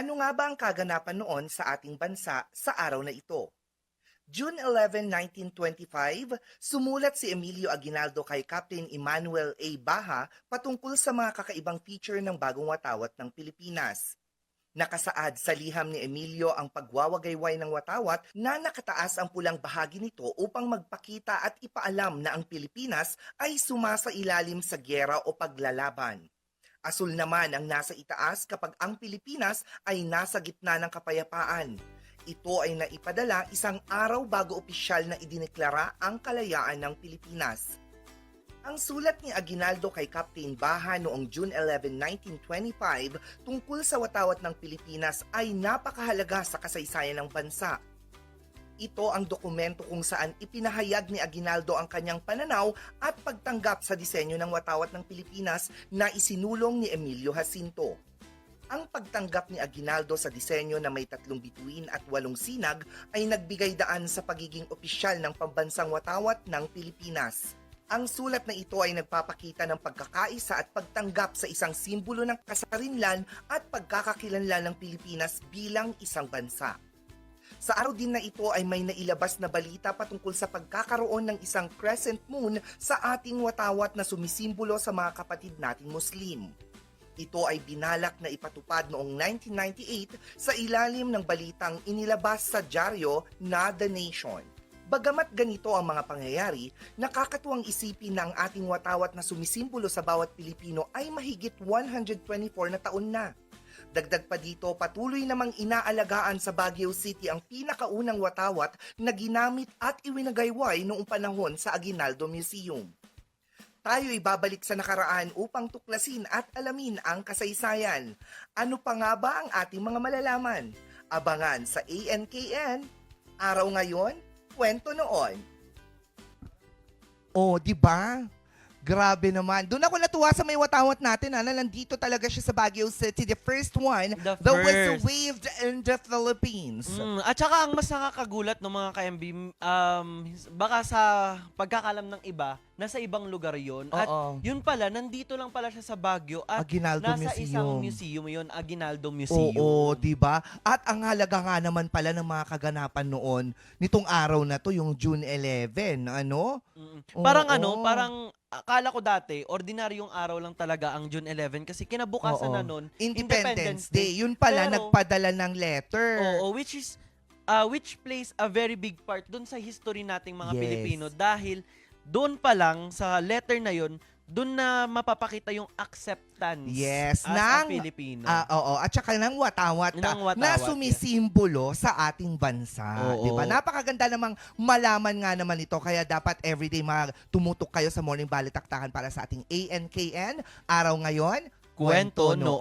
Ano nga ba ang kaganapan noon sa ating bansa sa araw na ito? June 11, 1925, sumulat si Emilio Aguinaldo kay Captain Emmanuel A. Baha patungkol sa mga kakaibang feature ng bagong watawat ng Pilipinas. Nakasaad sa liham ni Emilio ang pagwawagayway ng watawat na nakataas ang pulang bahagi nito upang magpakita at ipaalam na ang Pilipinas ay sumasa ilalim sa gyera o paglalaban. Asul naman ang nasa itaas kapag ang Pilipinas ay nasa gitna ng kapayapaan. Ito ay naipadala isang araw bago opisyal na idineklara ang kalayaan ng Pilipinas. Ang sulat ni Aguinaldo kay Captain Baha noong June 11, 1925 tungkol sa watawat ng Pilipinas ay napakahalaga sa kasaysayan ng bansa. Ito ang dokumento kung saan ipinahayag ni Aguinaldo ang kanyang pananaw at pagtanggap sa disenyo ng watawat ng Pilipinas na isinulong ni Emilio Jacinto. Ang pagtanggap ni Aguinaldo sa disenyo na may tatlong bituin at walong sinag ay nagbigay daan sa pagiging opisyal ng pambansang watawat ng Pilipinas. Ang sulat na ito ay nagpapakita ng pagkakaisa at pagtanggap sa isang simbolo ng kasarinlan at pagkakakilanlan ng Pilipinas bilang isang bansa. Sa araw din na ito ay may nailabas na balita patungkol sa pagkakaroon ng isang crescent moon sa ating watawat na sumisimbolo sa mga kapatid nating Muslim. Ito ay binalak na ipatupad noong 1998 sa ilalim ng balitang inilabas sa dyaryo na The Nation. Bagamat ganito ang mga pangyayari, nakakatuwang isipin na ang ating watawat na sumisimbolo sa bawat Pilipino ay mahigit 124 na taon na. Dagdag pa dito, patuloy namang inaalagaan sa Baguio City ang pinakaunang watawat na ginamit at iwinagayway noong panahon sa Aguinaldo Museum. Tayo ay babalik sa nakaraan upang tuklasin at alamin ang kasaysayan. Ano pa nga ba ang ating mga malalaman? Abangan sa ANKN, Araw Ngayon, Kwento Noon. Oh, di ba? Grabe naman. Doon ako natuwa sa may watawat natin, ha, na nandito talaga siya sa Baguio City, the first one The that was first. waved in the Philippines. Mm, at saka ang mas nakakagulat ng mga ka-MB, um, baka sa pagkakalam ng iba, nasa ibang lugar yon At Oo. yun pala, nandito lang pala siya sa Baguio at Aguinaldo nasa Museum. isang museum yun, Aguinaldo Museum. Oo, 'di ba? At ang halaga nga naman pala ng mga kaganapan noon nitong araw na 'to, yung June 11, ano? Mm. Oo. Parang ano, parang akala ko dati, ordinaryong araw lang talaga ang June 11 kasi kinabukasan Oo. na nun, Independence, Day. Yun pala Pero- nagpadala ng letter. Oo, which is uh, which plays a very big part doon sa history nating mga Yes. Pilipino dahil doon pa lang sa letter na yon doon na mapapakita yung acceptance Yes, as ng- a Filipino. Ah, oo, at saka ng watawat, na sumisimbolo sa ating bansa, Oo. 'di ba? Napakaganda namang malaman nga naman ito kaya dapat everyday mga tumutok kayo sa morning balitaktakan para sa ating ANKN araw ngayon, Kwento noon.